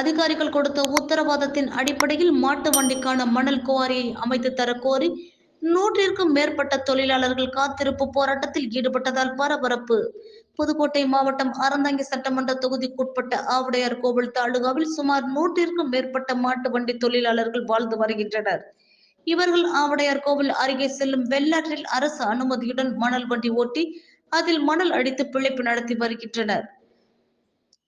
அதிகாரிகள் கொடுத்த உத்தரவாதத்தின் அடிப்படையில் மாட்டு வண்டிக்கான மணல் குவாரியை அமைத்து தரக்கோரி நூற்றிற்கும் மேற்பட்ட தொழிலாளர்கள் காத்திருப்பு போராட்டத்தில் ஈடுபட்டதால் பரபரப்பு. புதுக்கோட்டை மாவட்டம் அறந்தாங்கி சட்டமன்ற தொகுதிக்குட்பட்ட ஆவுடையார் கோவில் தாலுகாவில் சுமார் நூற்றிற்கும் மேற்பட்ட மாட்டு வண்டி தொழிலாளர்கள் வாழ்ந்து வருகின்றனர். இவர்கள் ஆவுடையார் கோவில் அருகே செல்லும் வெள்ளாற்றில் அரசு அனுமதியுடன் மணல் வண்டி ஓட்டி அதில் மணல் அடித்து பிழைப்பு நடத்தி வருகின்றனர்.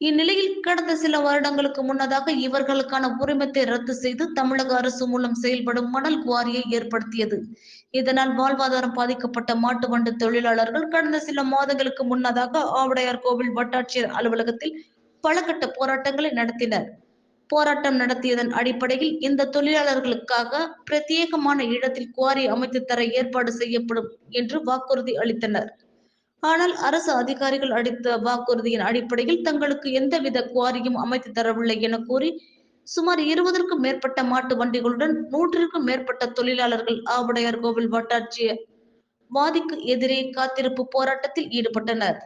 இந்நிலையில் கடந்த சில வருடங்களுக்கு முன்னதாக இவர்களுக்கான உரிமத்தை ரத்து செய்து தமிழக அரசு மூலம் செயல்படும் மணல் குவாரியை ஏற்படுத்தியது. இதனால் வாழ்வாதாரம் பாதிக்கப்பட்ட மாட்டு வண்டு தொழிலாளர்கள் கடந்த சில மாதங்களுக்கு முன்னதாக ஆவுடையார் கோவில் வட்டாட்சியர் அலுவலகத்தில் பலகட்ட போராட்டங்களை நடத்தினர். போராட்டம் நடத்தியதன் அடிப்படையில் இந்த தொழிலாளர்களுக்காக பிரத்யேகமான இடத்தில் குவாரி அமைத்து தர ஏற்பாடு செய்யப்படும் என்று வாக்குறுதி அளித்தனர். ஆனால் அரசு அதிகாரிகள் அளித்த வாக்குறுதியின் அடிப்படையில் தங்களுக்கு எந்தவித குவாரியும் அமைத்து தரவில்லை என கூறி சுமார் இருபதற்கும் மேற்பட்ட மாட்டு வண்டிகளுடன் நூற்றிற்கும் மேற்பட்ட தொழிலாளர்கள் ஆவுடையார் கோவில் வட்டாட்சியர் வாதிக்கு எதிரே காத்திருப்பு போராட்டத்தில் ஈடுபட்டனர்.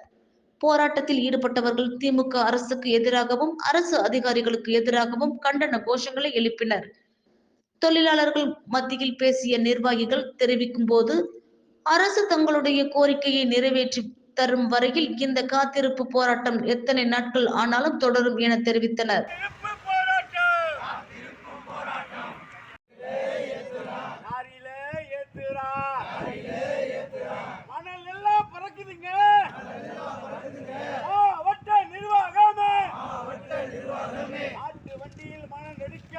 போராட்டத்தில் ஈடுபட்டவர்கள் திமுக அரசுக்கு எதிராகவும் அரசு அதிகாரிகளுக்கு எதிராகவும் கண்டன கோஷங்களை எழுப்பினர். தொழிலாளர்கள் மத்தியில் பேசிய நிர்வாகிகள் தெரிவிக்கும் போது அரசு தங்களுடைய கோரிக்கையை நிறைவேற்றி தரும் வரையில் இந்த காத்திருப்பு போராட்டம் எத்தனை நாட்கள் ஆனாலும் தொடரும் என தெரிவித்தனர். வண்டியில் மனம் நெடுக்க